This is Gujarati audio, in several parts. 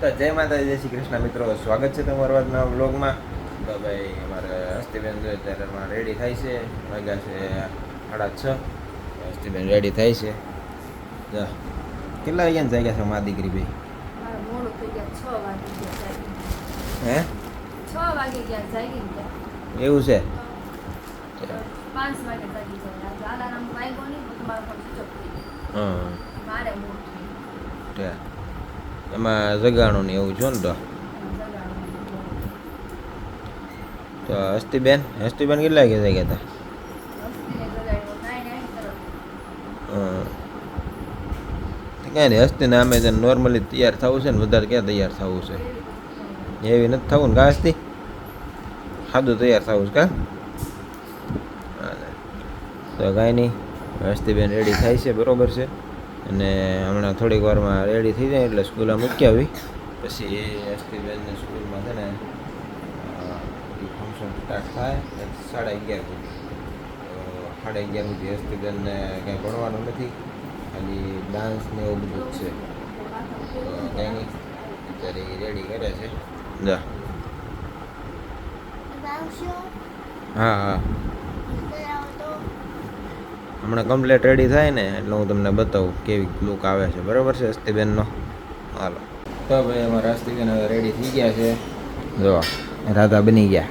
તો જય માતાજી જય શ્રી કૃષ્ણ મિત્રો. સ્વાગત છે તમારું આજના વ્લોગમાં. તો ભાઈ અમારે હસ્તીબેન જોઈએ ત્યારે અમારે રેડી થાય છે. વાગ્યા છે સાડા છ. હસ્તીબેન રેડી થાય છે. જો કેટલા વાગ્યાને જાગ્યા છે મા દીકરી ભાઈ? મારે હે? છ વાગી ગયા જાગી ગયા. એવું છે? હં. એમાં જગાણું ને એવું છો ને તો. તો હસ્તીબેન હસ્તીબેન કેટલા વાગે જાગ્યા હતા? કાંઈ નહીં હસ્તી નામે છે નોર્મલી તૈયાર થવું છે ને વધારે ક્યાં તૈયાર થવું છે? એવી નથી થવું ને કા હસ્તી? સાદું તૈયાર થવું છે કા? તો કાંઈ નહીં, હસ્તીબેન રેડી થાય છે, બરોબર છે. અને હમણાં થોડીક વારમાં રેડી થઈ જાય એટલે સ્કૂલે મૂકી આવી. પછી હસ્તીબેનને સ્કૂલમાં છે ને ફંક્શન સ્ટાર્ટ થાય સાડા અગિયાર સુધી. સાડા અગિયાર સુધી હસ્તીબેનને કાંઈ ભણવાનું નથી. ખાલી ડાન્સ ને એવું બધું જ છે. કાંઈ નહીં અત્યારે એ રેડી કરે છે. જા. હા હા. હમણાં કમ્પ્લેટ રેડી થાય ને, એટલે હું તમને બતાવું કેવી લુક આવે છે. બરાબર છે, અસ્થિબેનનો? હાલો. તો ભાઈ, અમારા અસ્તિબેન હવે રેડી થઈ ગયા છે. જો, રાધા બની ગયા.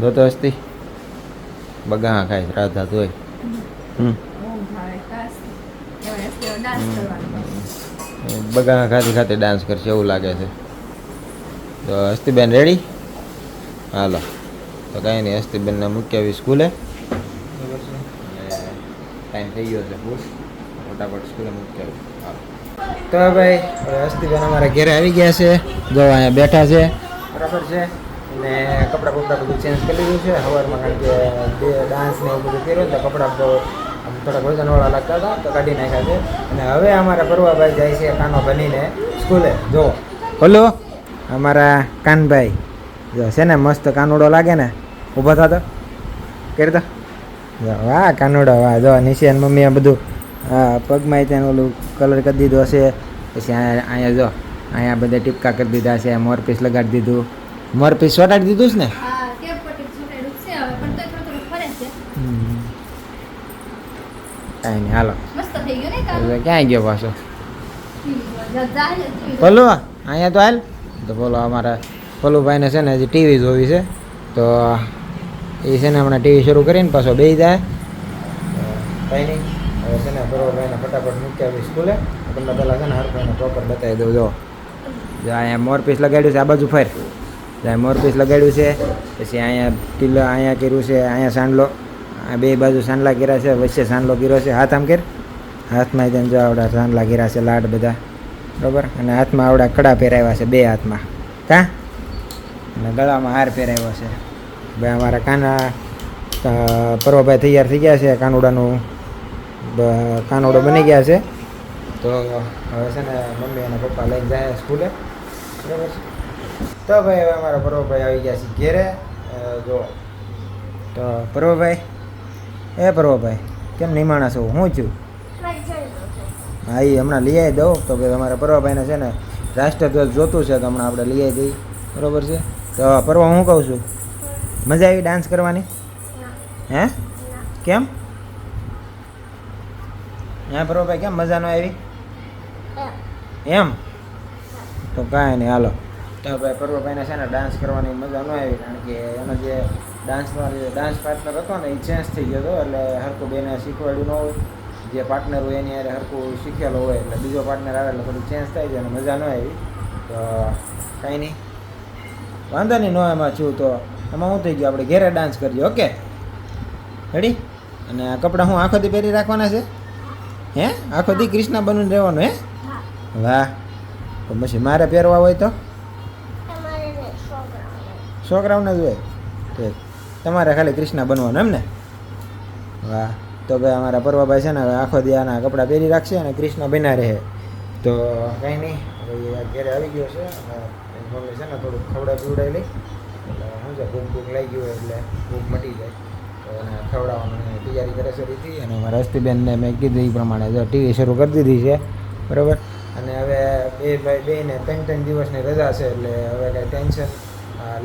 જો તો હસ્તી બગા ખાય રાધા ધોય બગા ખાતી ખાતે ડાન્સ કરશે, એવું લાગે છે. તો અસ્થિબેન રેડી હાલો. તો કાંઈ નહીં, અસ્થિબેનને મૂકી આવી સ્કૂલે. ટાઈમ થઈ ગયો છે બહુ ફટાફટ સ્કૂલે મૂકી તો ભાઈ હવે હસ્તીબેન અમારા ઘરે આવી ગયા છે. જો અહીંયા બેઠા છે. બરાબર છે? અને કપડાં બપડા બધું ચેન્જ કરી લીધું છે. સવારમાં કારણ કે બે ડાન્સ ને એવું બધું કર્યું તો કપડાં તો આમ થોડાક વજનવાળા લાગતા હતા તો કાઢી નાખ્યા છે. અને હવે અમારા પરવાભાઈ જાય છે કાનો બનીને સ્કૂલે જો. બોલો અમારા કાનભાઈ. જો છે ને મસ્ત કાનુડો લાગે ને. ઊભો થતો કરી જો વાહ કાનુડો વાહ. જો નિશાન મમ્મી આ બધું પગમાં ત્યાં ઓલું કલર કરી દીધો હશે. પછી અહીંયા અહીંયા જો અહીંયા બધા ટીપકા કરી દીધા છે મોરપીસ લગાડી દીધું. મોરપીસ ચોટાડી દીધું છે ને? કાંઈ નહીં હાલો. થઈ ગયું પાછો? બોલો અહીંયા તો હાલ. તો બોલો અમારા પલુભાઈને છે ને હજી ટીવી જોવી છે. તો એ છે ને હમણાં ટીવી શરૂ કરીને પાછો બેસી જાય. કંઈ નહીં. હવે છે ને બરોબરભાઈને ફટાફટ મૂકી આવી સ્કૂલે. તમને પહેલાં છે ને હરભાઈને પ્રોપર બતાવી દઉં, જો. અહીંયા મોરપીસ લગાડ્યું છે, આ બાજુ ફેર. ત્યાં મોરપીસ લગાડ્યું છે, પછી અહીંયા કિલ્લો અહીંયા કર્યું છે, અહીંયા સાંડલો. બે બાજુ સાંડલા કર્યા છે, વચ્ચે સાંડલો કર્યો છે. હાથ આમ કર. હાથમાં ત્યાં જો આવડા સાંડલા કર્યા છે, લાડ બધા. બરોબર? અને હાથમાં આવડા કડા પહેરાવ્યા છે, બે હાથમાં. કા? અને ગળામાં હાર પહેરાવ્યો છે. ભાઈ અમારા કાના પર્વભાઈ તૈયાર થઈ ગયા છે, કાનુડાનું કાનુડો બની ગયા છે. તો હવે છે ને મમ્મી અને પપ્પા લઈને જાય સ્કૂલે. બરાબર છે? તો ભાઈ હવે અમારા પર્વભાઈ આવી ગયા છે ઘેરે જો. તો પર્વભાઈ, એ પર્વભાઈ, કેમ નિમાણા છો? હું છું? હા એ હમણાં લઈ આવી દઉં. તો ભાઈ અમારા પર્વભાઈને છે ને રાષ્ટ્રધ્વજ જોતું છે, તો હમણાં આપણે લઈ આવી દઈએ. બરોબર છે? તો પર્વ હું કહું છું? મજા આવી ડાન્સ કરવાની? હે? કેમ? હે ભાઈ કેમ મજા ન આવી? એમ? તો કાંઈ નહીં હાલો. તો ભાઈ પર્વભાઈને છે ને ડાન્સ કરવાની મજા ન આવી કારણ કે એનો જે ડાન્સમાં જે ડાન્સ પાર્ટનર હતો ને એ ચેન્જ થઈ ગયો હતો એટલે હરકું બેને શીખવાડ્યું ન હોય. જે પાર્ટનર હોય એની હારે હરકું શીખેલો હોય એટલે બીજો પાર્ટનર આવે એટલે થોડું ચેન્જ થાય છે અને મજા ન આવી. તો કાંઈ નહીં. વાંધો નહીં ન એમાં છું તો. એમાં શું થઈ ગયું. આપણે ઘેરે ડાન્સ કરીએ ઓકે રેડી અને આ કપડાં હું આખો દી પહેરી રાખવાના છે? હે? આખો દી કૃષ્ણ બનીને રહેવાનું હે? વાહ. તો પછી મારે પહેરવા હોય તો? છોકરાઓને. જ હોય? તો તમારે ખાલી કૃષ્ણ બનવાનું એમ ને? વાહ. તો ભાઈ અમારા પરવાભાઈ છે ને હવે આખો દી આના કપડાં પહેરી રાખશે અને કૃષ્ણ બન્યા રહે. તો કંઈ નહીં ઘેરે આવી ગયો છે. મમ્મી છે ને થોડુંક ખવડા પીવડાવી લઈ. એટલે શું છે ભૂખ ભૂખ લઈ ગયું એટલે ભૂખ મટી જાય. તો એને ખવડાવવાની તૈયારી કરે છે અને મારા હસ્તીબેનને મેં કીધું એ પ્રમાણે ટીવી શરૂ કરી દીધી છે. બરાબર? અને હવે બે ભાઈ બેને ત્રણ ત્રણ દિવસની રજા છે એટલે હવે કાંઈ ટેન્શન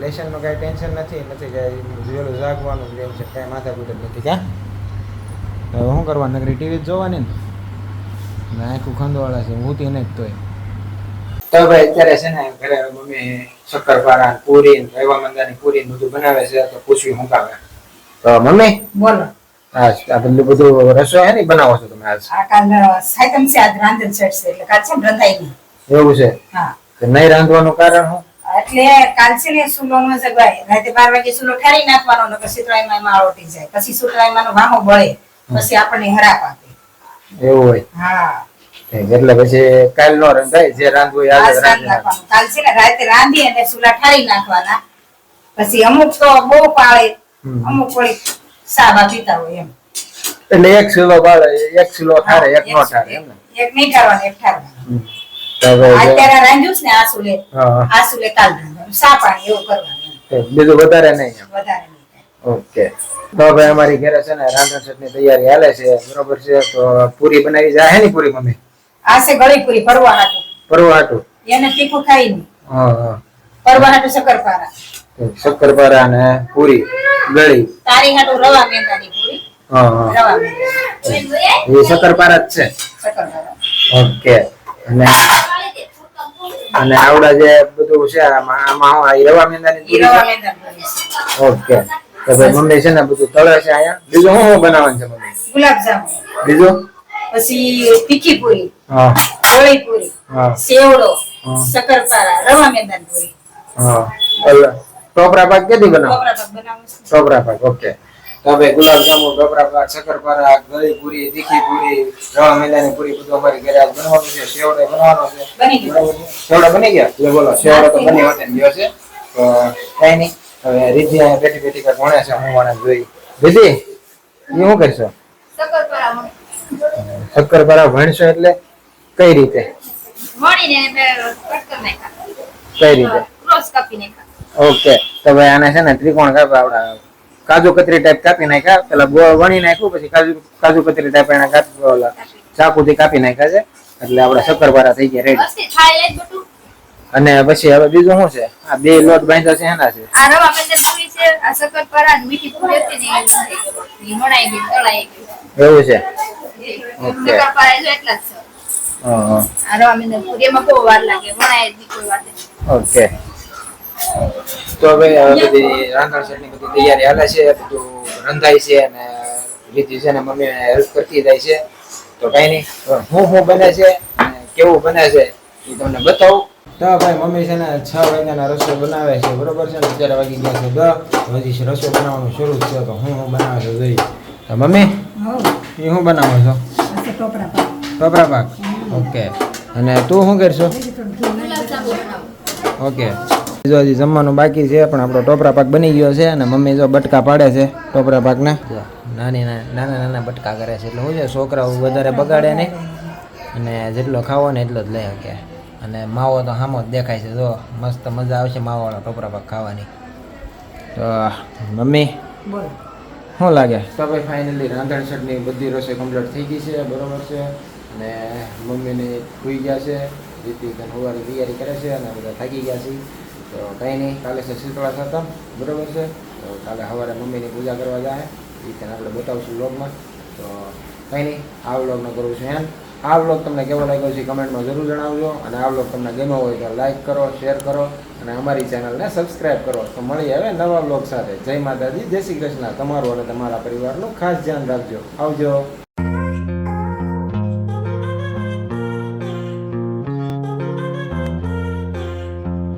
લેશનનું કાંઈ ટેન્શન નથી નથી કાંઈ જોયેલું જાગવાનું ટેન્શન કાંઈ માથાકૂટ જ નથી ક્યાં હવે શું કરવાનું? નગરી ટીવી જ જોવાની ને? આખું ખંડવાળા છે, હું તેને જ તોય. તો ભાઈ અત્યારે છે ને ઘરે મમ્મી શક્કરપારા પૂરી રેવા મંદાની પૂરી બધું બનાવે છે તો પૂછવી હું કાવે તો મમ્મી? બોલો. હા આ બધું બધું રસોઈ હે ને બનાવો છો તમે આજ? આ કાલ સાયકમ છે આજ રાંધણ સેટ છે એટલે કાલ છે રંધાઈ નહીં એવું છે? હા. તો નહીં રાંધવાનું કારણ એટલે કાલ છે ને સુલો નો જગવાય. રાતે બાર વાગે સુલો ઠારી નાખવાનો ને પછી આળોટી જાય. પછી સુતરાઈમાં નો વાહો બળે પછી આપણને હરાપ આપે. એવું હોય. હા. એટલે પછી કાલ નો રંધાય જે રાંધવું કાલ છે ને રાતે રાંધી અને સુલા ઠારી નાખવાના. પછી અમુક તો બહુ પાળે અમુક કોઈ સાબા પીતા હોય એમ. એટલે એક કિલો બાળ એક કિલો ઠારે એક નો ઠારે એમ ને? એક નહીં ઠારવાનું એક ઠારવાનું. અત્યારે રાંધ્યું છે ને આ સુલે આ સુલે કાલ રાંધવાનું. સા પાણી એવું કરવાનું બીજું વધારે નહીં વધારે ઓકે. તો ભાઈ અમારી ઘરે છે ને રાંધણની તૈયારી હાલે છે. બરોબર છે તો પૂરી બનાવી જાય ની પૂરી મમ્મી? આ છે ગળી પૂરી ફરવા હાટું. પરવા હાટું? એને તીખું ખાઈ નહીં હા ફરવા હાટું શક્કરપારા. શક્કરપારા ને પૂરી ગળી. તારી હાટું રવા મેંદાની પૂરી. હા હા. રવા મેંદાની. એ શક્કરપારા જ છે? શક્કરપારા. ઓકે. અને અને આવડા જે બધું છે આમાં આમાં રવા મેંદાની પૂરી રવા મેંદાની ઓકે. તો ભાઈ મમ્મી છે ને બધું તળે છે અહીંયા? બીજું શું શું બનાવવાનું છે મમ્મી? ગુલાબજાંબુ. બીજું? પછી તીખી પૂરી હા. પૂરી સેવડો. શક્કરપારા રવા મેદાન પૂરી ટોપરા પાક કેદી બનાવો. ટોપરા પાક ઓકે તો ભાઈ ગુલાબ જાંબુ ટોપરા પાક શક્કરપારા ગળી પૂરી તીખી પૂરી રવા મેદાની પૂરી બધું અમારી ઘરે આજ બનવાનું છે. સેવડો બનવાનો છે. બની ગયું. સેવડા બની ગયા? એટલે બોલો સેવડો તો બની હોતે ગયો છે. તો કઈ નહીં. હવે રીધિ અહીંયા બેઠી બેઠી કાંઈક વણે છે હું વણે જોઈ. રીધિ એ શું કરશો? શક્કરપારા. શક્કરપારા વણશો એટલે કઈ રીતે. કઈ રીતે. ઓકે તો ભાઈ આને છે ને ત્રિકોણ કાપા આપડા કાજુ કતરી ટાઈપ કાપી નાખ્યા. પેલા ગોળ વણી નાખ્યું પછી કાજુ કાજુ કતરી ટાઈપ એના કાપી ઓલા ચાકુથી કાપી નાખ્યા છે. એટલે આપડા શક્કરપારા થઈ ગયા રેડી. અને પછી હવે બીજું શું છે? આ બે લોટ બાંધ્યા છે એના છે? આ રવા પૂરી છે આ શક્કરપારા મીઠી પૂરી હતી ને એ વણાઈ ગઈ તળાઈ ગઈ. એવું છે? ઓકે. શક્કરપારા જો એટલા જ છે. હા, આ રવા મેંદાની પૂરી. એમાં બહુ વાર લાગે વણાય જ કોઈ વાત ઓકે તો હવે હવે બધી રાંધણ સરની બધી તૈયારી હાલે છે બધું રંધાય છે અને રીતિ છે ને મમ્મી હેલ્પ કરતી જાય છે. તો કઈ નહીં હું હું બને છે અને કેવું બને છે એ તમને બતાવું. તો ભાઈ મમ્મી છે ને છ વાગ્યાના રસોઈ બનાવે છે બરોબર છે ને? અત્યારે વાગી ગયા છે દસ હજી રસોઈ બનાવવાનું શરૂ છે તો હું હું બનાવે છે જોઈ. તો મમ્મી. એ શું બનાવો છો? ટોપરા પાક. ઓકે. અને તું શું કરશો? ઓકે. જો હજી જમવાનું બાકી છે પણ આપણો ટોપરા પાક બની ગયો છે અને મમ્મી જો બટકા પાડે છે ટોપરા પાકના. નાની નાના નાના બટકા કરે છે. એટલે શું છે છોકરાઓ વધારે બગાડે નહીં. અને જેટલો ખાવો ને એટલો જ લઈ શકે. અને માવો તો સામો જ દેખાય છે. જો મસ્ત મજા આવશે માવાળો ટોપરા પાક ખાવાની. તો મમ્મી? બોલો. શું લાગે? તો ભાઈ ફાઇનલી રાંધણ છટની બધી રસોઈ કમ્પ્લીટ થઈ ગઈ છે, બરોબર છે. અને મમ્મીને ખુઈ ગયા છે રીતિ હોવાની તૈયારી કરે છે અને બધા થાકી ગયા છે. તો કંઈ નહીં, કાલે છે શીતળા થતા બરોબર છે. તો કાલે સવારે મમ્મીની પૂજા કરવા જાય. એ તેને આપણે બતાવશું વ્લોગમાં તો કંઈ નહીં, આ વ્લોગનો કરું છું એમ. આ વ્લોગ તમને કેવો લાગ્યો છે કમેન્ટમાં જરૂર જણાવજો. અને આ વ્લોગ તમને ગમ્યો હોય તો લાઈક કરો શેર કરો અને અમારી ચેનલને સબસ્ક્રાઇબ કરો. તો મળી હવે નવા વ્લોગ સાથે. જય માતાજી, જય શ્રી કૃષ્ણ. તમારું અને તમારા પરિવારનું ખાસ ધ્યાન રાખજો. આવજો.